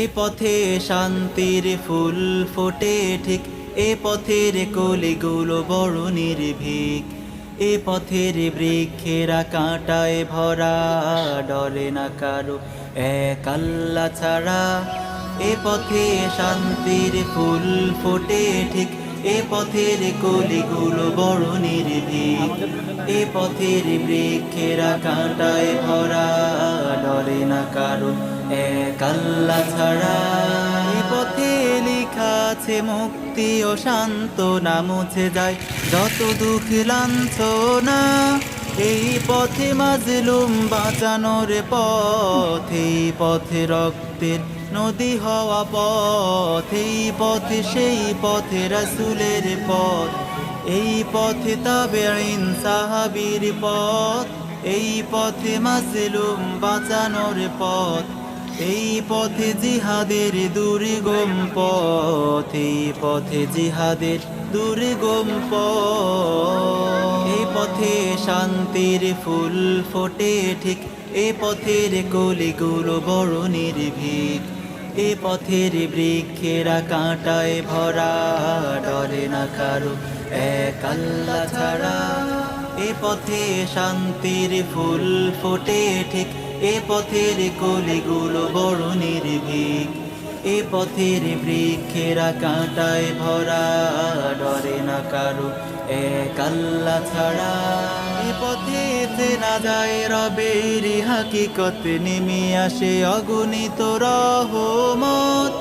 এ পথে শান্তির ফুল ফোটে ঠিক, এ পথের কলিগুলো বড় নির্ভীক, এ পথের বৃক্ষেরা কাঁটায় ভরা ডরে না কারও এক ছাড়া। এ পথে শান্তির ফুল ফোটে ঠিক এ পথের কলিগুলো বড় নির্ভীক এ পথের বৃক্ষেরা কাঁটায় ভরা ডরে না কারও এক আল্লাহ ছাড়া। এ পথে লেখা আছে, মুক্তি ও শান্ত না মুছে যায় যত দুঃখ লাঞ্ছনা। এই পথে মাজলুম বাঁচানোর পথ, এই পথে রক্তের নদী হওয়া পথ, এই পথে সেই পথে, রাসুলের পথ। এই পথে তাবেইন সাহাবীর পথ, এই পথে মাজলুম বাঁচানোর পথ। এই পথে জিহাদের দুর্গম পথ, এই পথে জিহাদের দুর্গম পথ। এই পথে শান্তির ফুল ফোটে ঠিক এ পথের কলিগুলো বড় নির্ভীক। এ পথের বৃক্ষেরা কাঁটায় ভরা ডরে না কারও এক আল্লাহ ছাড়া। এ পথে শান্তির ফুল ফোটে ঠিক, এ পথের কলিগুলো বড় নির্ভীক। এ পথের বৃক্ষেরা কাঁটায় ভরা ডরে না কারও এক আল্লাহ ছাড়া। পথে চেনা যায় রবের হাকিকত। নেমে আসে অগণিত রহমত।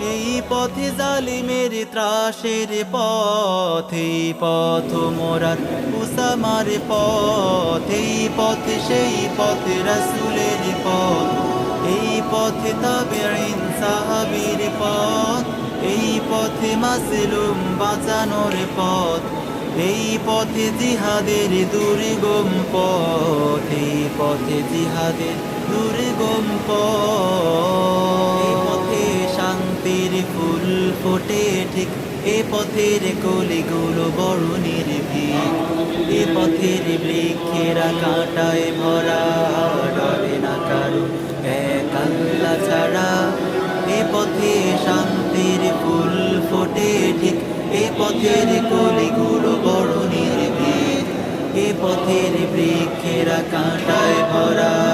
এই পথে জালিমের ত্রাসের পথ পথ মোরার উসামার পথ, এই পথে সেই পথে রাসুলের পথ। এই পথে তাবেইন সাহাবীর পথ, এই পথে মাসলুম বাঁচানোর পথ। এই পথে জিহাদের দুর্গম পথ, এই পথে জিহাদের দুর্গম পথ। শান্তির ফুল ফোটে ঠিক, এ পথের কলিগুলো বড় নির্ভীক। এ পথের বৃক্ষেরা কাঁটায় ভরা কাঁটায় ভরা।